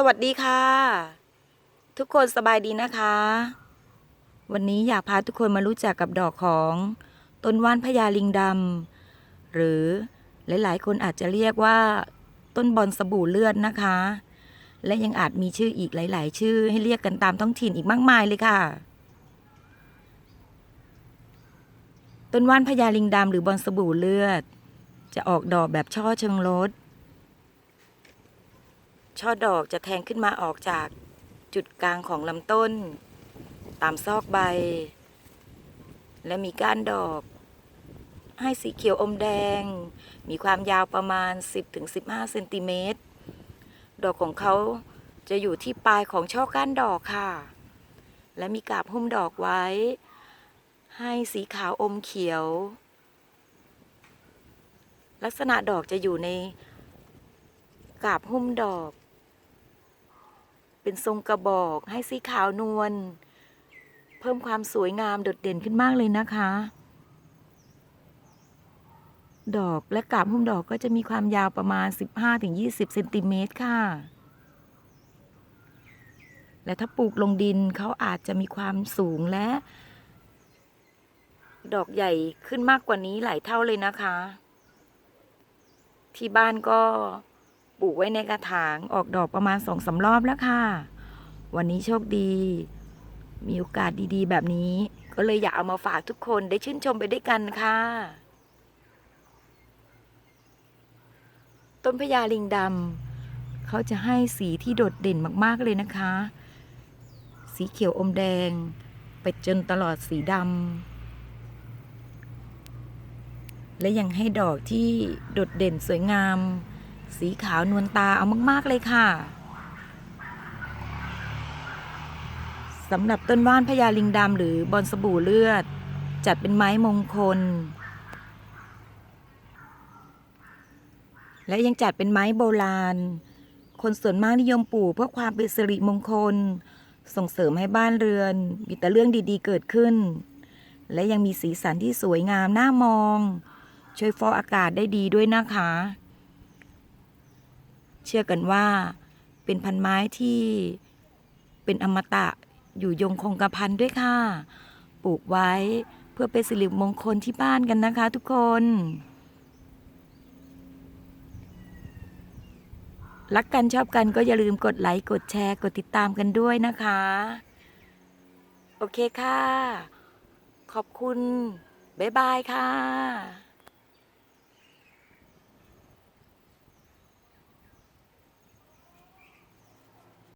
สวัสดีค่ะ ทุกคนสบายดีนะคะ วันนี้อยากพาทุกคนมารู้จักกับดอกของต้นว่านพญาลิงดำหรือหลาย ๆ คนอาจจะเรียกว่า ต้นบอนสบู่เลือดนะคะ และยังอาจมีชื่ออีกหลาย ๆ ชื่อให้เรียกกันตามท้องถิ่นอีกมากมายเลยค่ะ ต้นว่านพญาลิงดำหรือบอนสบู่เลือด จะออกดอกแบบช่อเชิงรส ช่อดอกจะแทงขึ้นมาออกจากจุดกลางของลำต้น ตามซอกใบ และมีก้านดอก ให้สีเขียวอมแดง มีความยาวประมาณ 10-15เซนติเมตรดอกของเขาจะอยู่ที่ปลายของช่อก้านดอกค่ะ และมีกาบหุ้มดอกไว้ ให้สีขาวอมเขียว ลักษณะดอกจะอยู่ในกาบหุ้มดอก เป็นทรงกระบอก ให้สีขาวนวล เพิ่มความสวยงามโดดเด่นขึ้นมากเลยนะคะ ดอกและกาบหุ้มดอกก็จะมีความยาวประมาณ 15-20เซนติเมตรค่ะ และถ้าปลูกลงดินเขาอาจจะมีความสูงและ ดอกใหญ่ขึ้นมากกว่านี้หลายเท่าเลยนะคะ ที่บ้านก็ ปลูกไว้ในกระถางออกดอกประมาณสองสารอบแล้วค่ะ วันนี้โชคดี มีโอกาสดีๆ แบบนี้ ก็เลยอยากเอามาฝากทุกคนได้ชื่นชมไปด้วยกันค่ะ ต้นพญาลิงดำเขาจะให้สีที่โดดเด่นมากๆเลยนะคะ สีเขียวอมแดง ไปจนตลอดสีดำและยังให้ดอกที่โดดเด่นสวยงาม สีขาวนวลตาเอามาก ๆ เลยค่ะสำหรับต้นว่านพญาลิงดำหรือบอนสบู่เลือด จัดเป็นไม้มงคล และยังจัดเป็นไม้โบราณ คนส่วนมากนิยมปลูกเพื่อความเป็นสิริมงคล ส่งเสริมให้บ้านเรือน มีแต่เรื่องดีๆเกิดขึ้น และยังมีสีสันที่สวยงามน่ามอง ช่วยฟอกอากาศได้ดีด้วยนะคะ เชื่อกันว่า เป็นพันไม้ที่เป็นอมตะอยู่ยงคงกระพันด้วยค่ะ ปลูกไว้เพื่อเป็นสิริมงคลที่บ้านกันนะคะทุกคน รักกันชอบกันก็อย่าลืมกดไลค์กดแชร์ กดติดตามกันด้วยนะคะ โอเคค่ะ ขอบคุณ บ๊ายบายค่ะ